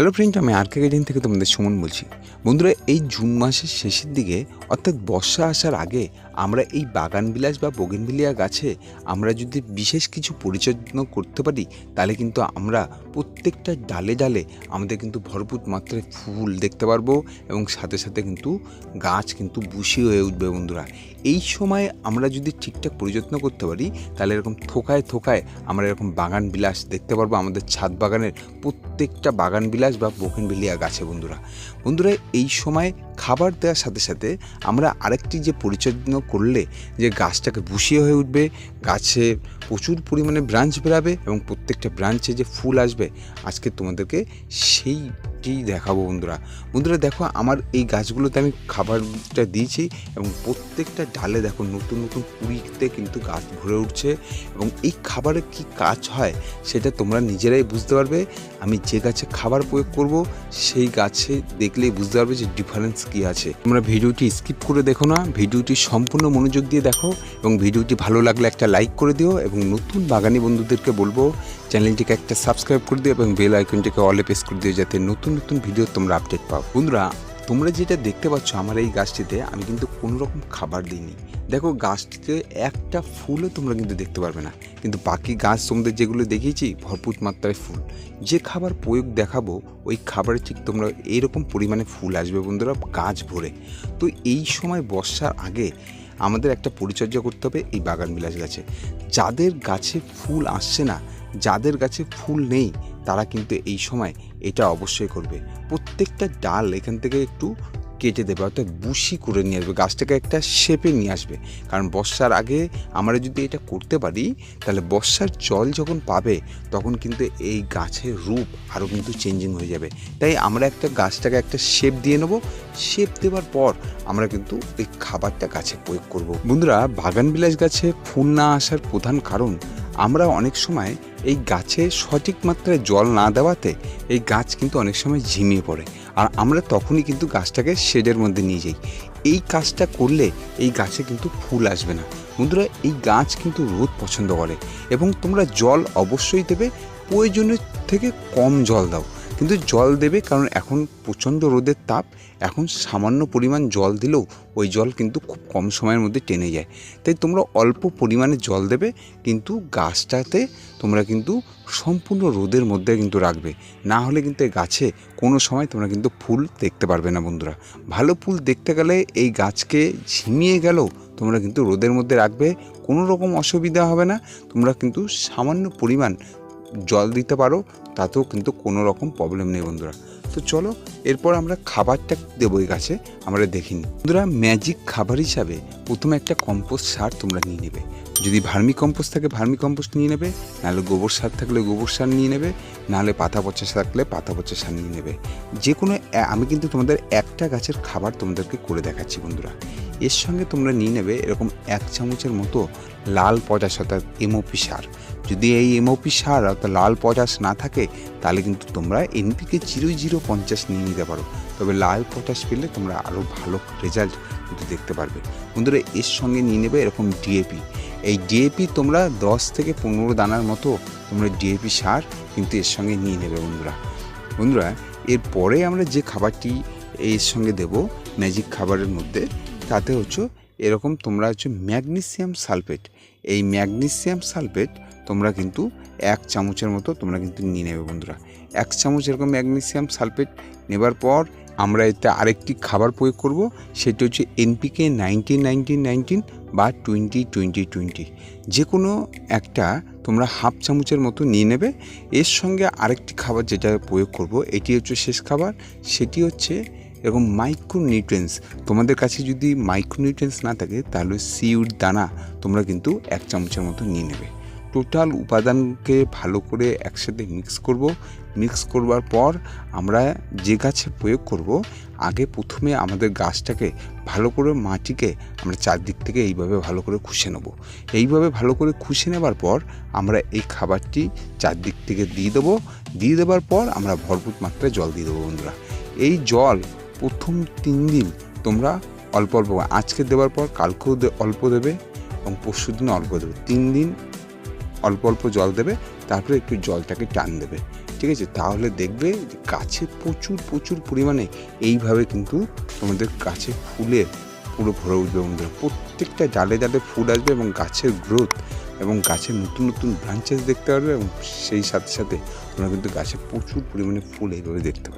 Hello friend আমি আর garden থেকে তোমাদের সুমন বলছি। বন্ধুরা, এই জুন মাসের শেষের দিকে, অর্থাৎ বর্ষা আসার আগে, আমরা এই বাগান বিলাস বা বগেনভিলিয়া গাছে, আমরা যদি বিশেষ কিছু পরিচর্যা করতে পারি, তাহলে কিন্তু আমরা প্রত্যেকটা ডালে ডালে আমাদের কিন্তু ভরপুর মাত্রায় ফুল দেখতে পারব এবং সাথে সাথে কিন্তু গাছ কিন্তু বুশি হয়ে উঠবে বন্ধুরা। এই সময় আমরা যদি ঠিকঠাক পরিযত্ন করতে পারি, তাহলে এরকম থোকায় থোকায় আমরা এরকম বাগান বিলাস দেখতে পারব, আমাদের ছাদ বাগানের প্রত্যেকটা বাগান বিলাস বা বোকেনভিলিয়া গাছে, বন্ধুরা। বন্ধুরা, এই সময় খাবার দেওয়ার সাথে সাথে আমরা আরেকটি যে পরিচর্যা করলে যে গাছটাকে বুসিয়ে হয়ে উঠবে, গাছে প্রচুর পরিমাণে ব্রাঞ্চ বেরাবে এবং প্রত্যেকটা ব্রাঞ্চে যে ফুল আসবে, আজকে তোমাদেরকে সেইটি দেখাবো বন্ধুরা। বন্ধুরা দেখো, আমার এই গাছগুলোতে আমি খাবারটা দিয়েছি এবং প্রত্যেকটা ডালে দেখো নতুন নতুন কুড়িতে কিন্তু গাছ ভরে উঠছে এবং এই খাবারের কি কাজ হয় সেটা তোমরা নিজেরাই বুঝতে পারবে। আমি যে গাছে খাবার প্রয়োগ করব, সেই গাছে দেখলেই বুঝতে পারবে যে ডিফারেন্স কী আছে। তোমরা ভিডিওটি স্কিপ করে দেখো না, ভিডিওটি সম্পূর্ণ মনোযোগ দিয়ে দেখো এবং ভিডিওটি ভালো লাগলে একটা লাইক করে দিও এবং নতুন বাগানি বন্ধুদেরকে বলব চ্যানেলটিকে একটা সাবস্ক্রাইব করে দিও এবং বেল আইকনটিকে অলে প্রেস করে দিও যাতে নতুন নতুন ভিডিও তোমরা আপডেট পাও। বন্ধুরা, তোমরা যেটা দেখতে পাচ্ছ আমার এই গাছটিতে, আমি কিন্তু কোনো রকম খাবার দিইনি। দেখো, গাছটিতে একটা ফুলও তোমরা কিন্তু দেখতে পারবে না। কিন্তু বাকি গাছ তোমাদের যেগুলো দেখিয়েছি, ভরপুর মাত্রায় ফুল। যে খাবার প্রয়োগ দেখাবো, ওই খাবারে ঠিক তোমরা এইরকম পরিমাণে ফুল আসবে বন্ধুরা, গাছ ভরে। তো এই সময় বর্ষার আগে আমাদের একটা পরিচর্যা করতে হবে এই বাগান বিলাস গাছে যাদের গাছে ফুল আসছে না যাদের গাছে ফুল নেই, তারা কিন্তু এই সময় এটা অবশ্যই করবে। প্রত্যেকটা ডাল এখান থেকে একটু কেটে দেবে, অর্থাৎ বুশি করে নিয়ে আসবে, গাছটাকে একটা শেপে নিয়ে আসবে। কারণ বর্ষার আগে আমরা যদি এটা করতে পারি, তাহলে বর্ষার জল যখন পাবে, তখন কিন্তু এই গাছের রূপ আরও কিন্তু চেঞ্জিং হয়ে যাবে। তাই আমরা একটা গাছটাকে একটা শেপ দিয়ে নেব। শেপ দেওয়ার পর আমরা কিন্তু এই খাবারটা গাছে প্রয়োগ করব। বন্ধুরা, বাগান বিলাস গাছে ফুল না আসার প্রধান কারণ আমরা অনেক সময় এই গাছে সঠিক মাত্রায় জল না দেওয়াতে এই গাছ কিন্তু অনেক সময় ঝিমিয়ে পড়ে। আর আমরা তখনই কিন্তু গাছটাকে শেডের মধ্যে নিয়ে যাই। এই কাজটা করলে এই গাছে কিন্তু ফুল আসবে না। বন্ধুরা, এই গাছ কিন্তু রোদ পছন্দ করে এবং তোমরা জল অবশ্যই দেবে। প্রয়োজনের থেকে কম জল দাও। কিন্তু জল দেবে কারণ এখন প্রচণ্ড রোদের তাপ, এখন সামান্য পরিমাণ জল দিলেও ওই জল কিন্তু খুব কম সময়ের মধ্যে টেনে যায়। তাই তোমরা অল্প পরিমাণে জল দেবে, কিন্তু গাছটাতে তোমরা কিন্তু সম্পূর্ণ রোদের মধ্যে কিন্তু রাখবে। না হলে কিন্তু এই গাছে কোনো সময় তোমরা কিন্তু ফুল দেখতে পারবে না বন্ধুরা। ভালো ফুল দেখতে গেলে এই গাছকে ঝিমিয়ে গেলেও তোমরা কিন্তু রোদের মধ্যে রাখবে, কোনো রকম অসুবিধা হবে না। তোমরা কিন্তু সামান্য পরিমাণ জল দিতে পারো তাতেও কিন্তু কোনো রকম প্রবলেম নেই বন্ধুরা। তো চলো, এরপর আমরা খাবারটা দেবো এই গাছে, আমরা দেখিনি বন্ধুরা ম্যাজিক খাবার হিসাবে প্রথমে একটা কম্পোস্ট সার তোমরা নিয়ে নেবে। যদি ভার্মি কম্পোস্ট থাকে, ভার্মি কম্পোস্ট নিয়ে নেবে, নাহলে গোবর সার থাকলে গোবর সার নিয়ে নেবে, নাহলে পাতা পচা থাকলে পাতা পচা সার নিয়ে নেবে। যে কোনো আমি কিন্তু তোমাদের একটা গাছের খাবার তোমাদেরকে করে দেখাচ্ছি বন্ধুরা। এর সঙ্গে তোমরা নিয়ে নেবে এরকম এক চামচের মতো লাল পচা অর্থাৎ এমওপি সার। যদি এই এমওপি সার অর্থাৎ লাল পটাশ না থাকে, তাহলে কিন্তু তোমরা এনপিকে জিরো জিরো পঞ্চাশ নিয়ে নিতে পারো। তবে লাল পটাশ পেলে তোমরা আরও ভালো রেজাল্ট কিন্তু দেখতে পারবে। বন্ধুরা, এর সঙ্গে নিয়ে নেবে এরকম ডিএপি এই ডিএপি তোমরা দশ থেকে পনেরো দানার মতো তোমরা ডিএপি সার কিন্তু এর সঙ্গে নিয়ে নেবে বন্ধুরা। বন্ধুরা, এরপরে আমরা যে খাবারটি এর সঙ্গে দেব ম্যাজিক খাবারের মধ্যে, তাতে হচ্ছে এরকম তোমরা হচ্ছে ম্যাগনেসিয়াম সালফেট। এই ম্যাগনেসিয়াম সালফেট তোমরা কিন্তু এক চামচের মতো তোমরা কিন্তু নিয়ে নেবে বন্ধুরা। এক চামচ এরকম ম্যাগনেসিয়াম সালফেট নেবার পর আমরা এতে আরেকটি খাবার প্রয়োগ করব, সেটি হচ্ছে এনপিকে নাইনটিন নাইনটিন নাইনটিন বা টোয়েন্টি টোয়েন্টি টোয়েন্টি যে কোনো একটা তোমরা হাফ চামচের মতো নিয়ে নেবে। এর সঙ্গে আরেকটি খাবার যেটা প্রয়োগ করব, এটি হচ্ছে শেষ খাবার, সেটি হচ্ছে এরকম মাইক্রোনিউট্রেন্স তোমাদের কাছে যদি মাইক্রোনিউট্রেন্স না থাকে, তাহলে সিউড দানা তোমরা কিন্তু এক চামচের মতো নিয়ে নেবে। টোটাল উপাদানকে ভালো করে একসাথে মিক্স করব। মিক্স করবার পর আমরা যে গাছে প্রয়োগ করব, আগে প্রথমে আমাদের গাছটাকে ভালো করে মাটিকে আমরা চারদিক থেকে এইভাবে ভালো করে খুশে নেব। এইভাবে ভালো করে খুশে নেবার পর আমরা এই খাবারটি চারদিক থেকে দিয়ে দেবো। দিয়ে দেওয়ার পর আমরা ভরপুর মাত্রায় জল দিয়ে দেবো বন্ধুরা। এই জল প্রথম তিন দিন তোমরা অল্প অল্প আজকে দেওয়ার পর কালকেও অল্প দেবে এবং পরশু দিনও অল্প দেবে। তিন দিন অল্প অল্প জল দেবে, তারপরে একটু জলটাকে টান দেবে। ঠিক আছে? তাহলে দেখবে গাছে প্রচুর প্রচুর পরিমাণে এইভাবে কিন্তু তোমাদের গাছে ফুলে পুরো ভরে উঠবে বন্ধুরা প্রত্যেকটা ডালে ডালে ফুল আসবে এবং গাছের গ্রোথ এবং গাছের নতুন নতুন ব্রাঞ্চেস দেখতে পারবে এবং সেই সাথে সাথে তোমরা কিন্তু গাছে প্রচুর পরিমাণে ফুল এইভাবে দেখতে পাবে